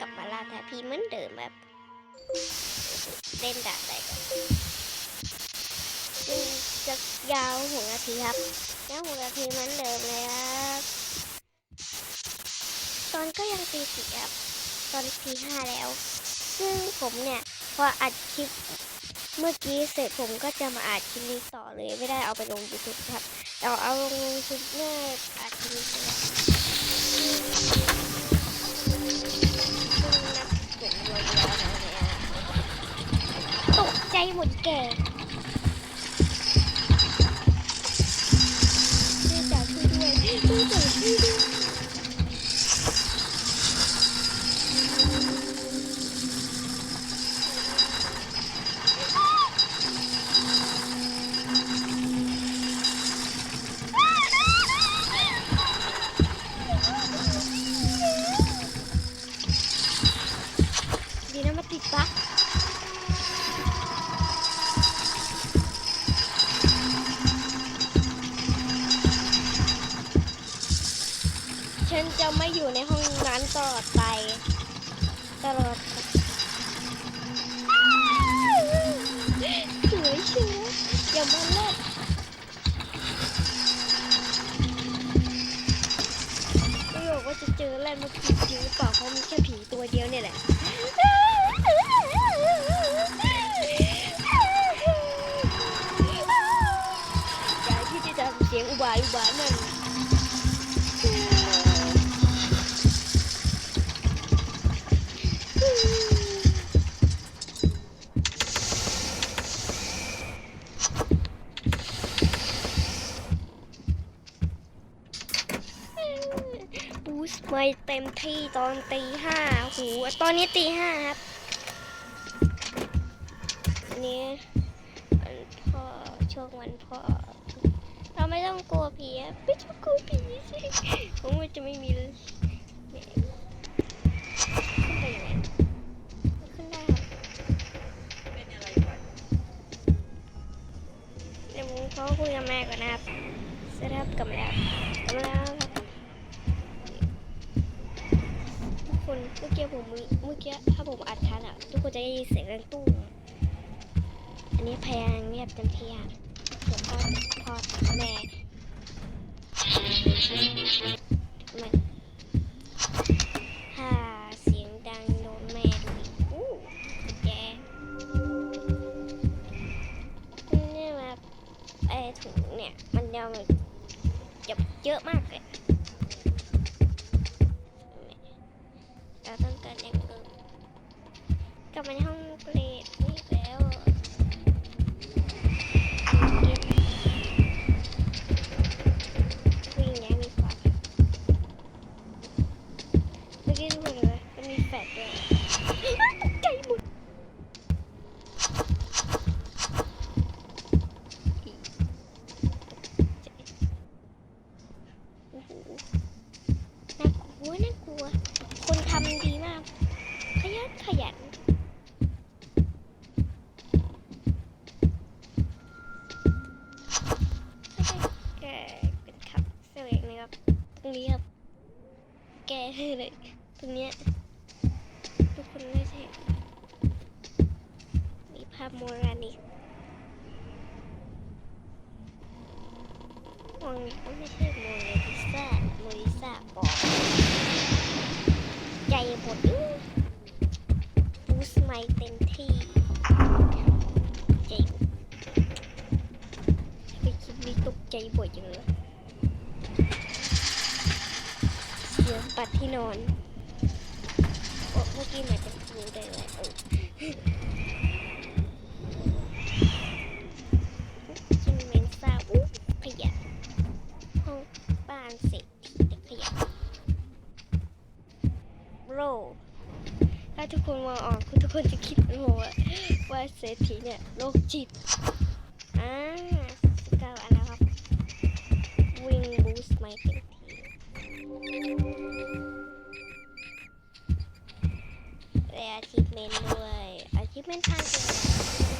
กลับมาลาแทพีเหมือนเดิมแบบเล่นด่าอะไรกันซึ่งจะยาวหกนาทีครับยาวหกนาทีเหมือนเดิมเลยครับตอนก็ยังตีสี่ครับตอนตีห้าแล้ว ซึ่งผมเนี่ยพออัดคลิปเมื่อกี้เสร็จผมก็จะมาอัดคลิปนี้ต่อเลย ไม่ได้เอาไปลง YouTube ครับเราเอาลง YouTube เมื่ออัดคลิปนี้ กใจหมดแก่ช่วยจับช่วยด้วยช่วยจับช่วยด้วย ดีนะมาติดปลั๊ก ฉันจะไม่อยู่ในห้องนั้นตลอดไป ตลอดสวยเชียวอย่ามาเล่นไม่บอกว่าจะเจออะไรมาผีจริงหรือเปล่าเขามีแค่ผีตัวเดียว ไม่เต็มที่ตอนตีห้าโหตอนนี้ตีห้าครับอันนี้วันพ่อช่วงวันพ่อ เราไม่ต้องกลัวผีอะไม่ต้องกลัวผีสิผมว่าจะไม่มีเลยเนี่ยขึ้นไปยังไงขึ้นได้ค่ะไรก่อนวผมเขาคุยกับแม่ก่อนนะครับเสร็จแล้วกลับมาแล้วกลับมาแล้วครับทุกคน เมื่อกี้ผมเมื่อกี้ถ้าผมอัดทันอะ ทุกคนจะได้ยินเสียงดังตุ้มอันนี้พยายามเงียบเต็มที่อะส่วนพ่อแม่มันถ้าเสียงดังโดนแม่ดูอีกอู้แกเนี่ยแบบไอ้ถุงเนี่ย มันยาวแบบเยอะมาก รงนี้ครับ แกเลยตรงเนี้ยทุกคนไม่ใช่มีภาพโมรานิกมองก็ไม่ใช่โมนาลิซาโมนาลิซาบอกใจหมดบูสไมเต็มที่ใจไปคิดมีตกใจบ่อยจังเลยเสียง ปัดที่นอนโอ้เมื่อกี้หมือนจะพูดได้เลยเออจิมเมนซ่าอู้ขยะห้องบ้านเศรษฐีแต่ขยะโรถ้าทุกคนมองออกคุณทุกคนจะคิดโง่ว่าว่าเศรษฐีเนี่ยโรคจิตอ่าสกาวอันนะครับวิ่งบูสต์ไม่ เรียอาชีพเมนด้วยอาชีพเมนทาง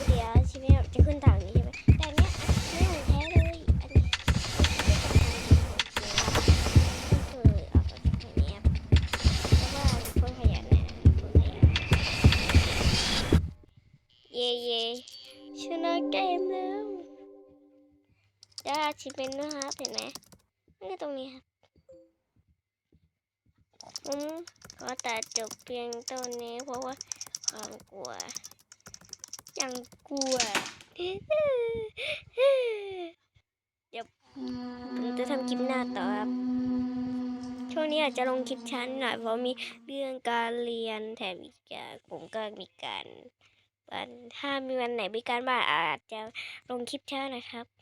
เดียวอาชีพเมนจะขึ้นต่างนี้ใช่ไหมแต่เนี้ยไม่เหมือนแท้เลยอันนี้เปิดออกจากตรงนี้เพราะวก็คนขยันแนะคนขยันเย่เย่ชนะเกมแล้วได้อาชีพเมนนะครับเห็นไหมนี่ตรงนี้ครับ ผมขอตัดจบเพียงเท่านี้ เพราะว่าความกลัว ยังกลัวเดี๋ยวผมจะทำคลิปหน้าต่อครับ ช่วงนี้อาจจะลงคลิปชั้นหน่อยเพราะมีเรื่องการเรียนแถมอีกอย่างผมก็มีการถ้ามีวันไหนมีการบ้านอาจจะลงคลิปช้านะครับ